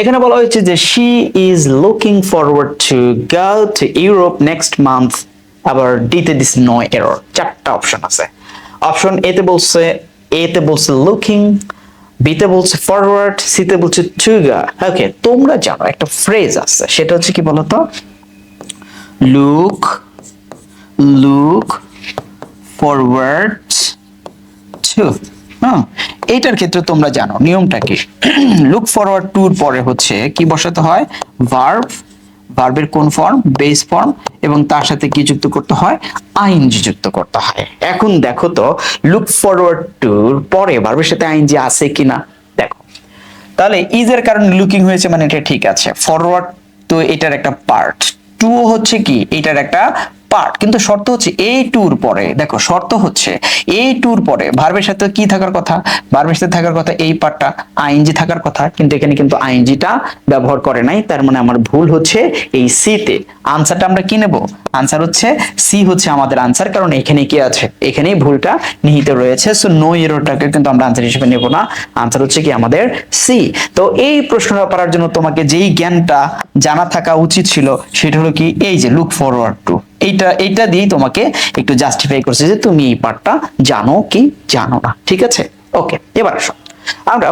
এখানে বলা হয়েছে যে she is looking forward to go to Europe next month আবার ডিতে দিস নো এরর চারটা অপশন আছে। অপশন এতে বলছে এতে বলছে লুকিং বিতে বলছে ফরওয়ার্ড সিতে বলছে টু গা ওকে তোমরা জানো একটা ফ্রেজ আছে, সেটা হচ্ছে কি বলতো? লুক লুক ফরওয়ার্ড টু হ্যাঁ এইটার ক্ষেত্রে তোমরা জানো, নিয়মটা কি? লুক ফরওয়ার্ড টুর পরে হচ্ছে কি বসাতে হয়? ভার্ব ভার্বের কোন ফর্ম বেস ফর্ম এবং তার সাথে কি যুক্ত করতে হয়? আইনজি যুক্ত করতে হয়। এখন দেখো তো লুক ফরওয়ার্ড টুর পরে ভার্বের সাথে আইনজি আছে কিনা? দেখো। তাহলে ইজের কারণে লুকিং হয়েছে মানে এটা ঠিক আছে। ফরওয়ার্ড তো এটার একটা পার্ট টু হচ্ছে কি? এটার একটা পার্ট কিন্তু শর্ত হচ্ছে এই টুর পরে। দেখো, শর্ত হচ্ছে এই টুর পরে ভার্বের সাথে কি থাকার কথা? ভার্বের সাথে থাকার কথা এই পার্টটা আইনজি থাকার কথা, কিন্তু এখানে কিন্তু আইনজিটা ব্যবহার করে নাই, তার মানে আমার ভুল হচ্ছে এই সিতে আনসারটা আমরা কি নেব? আনসার হচ্ছে সি হচ্ছে আমাদের আনসার কারণ এখানে কি আছে? এখানেই ভুলটা নিহিত রয়েছে সো নো এরোটাকে কিন্তু আমরা আনসার হিসেবে নেব না। আনসার হচ্ছে কি আমাদের সি তো এই প্রশ্নটা পারার জন্য তোমাকে যেই জ্ঞানটা জানা থাকা উচিত ছিল, সেটা হলো কি? এই যে লুক ফরওয়ার্ড টু এইটা এইটা দিয়েই তোমাকে একটু জাস্টিফাই করছে যে তুমি এই পার্টটা জানো কি জানো না, ঠিক আছে? ওকে এবার আসো। আমরা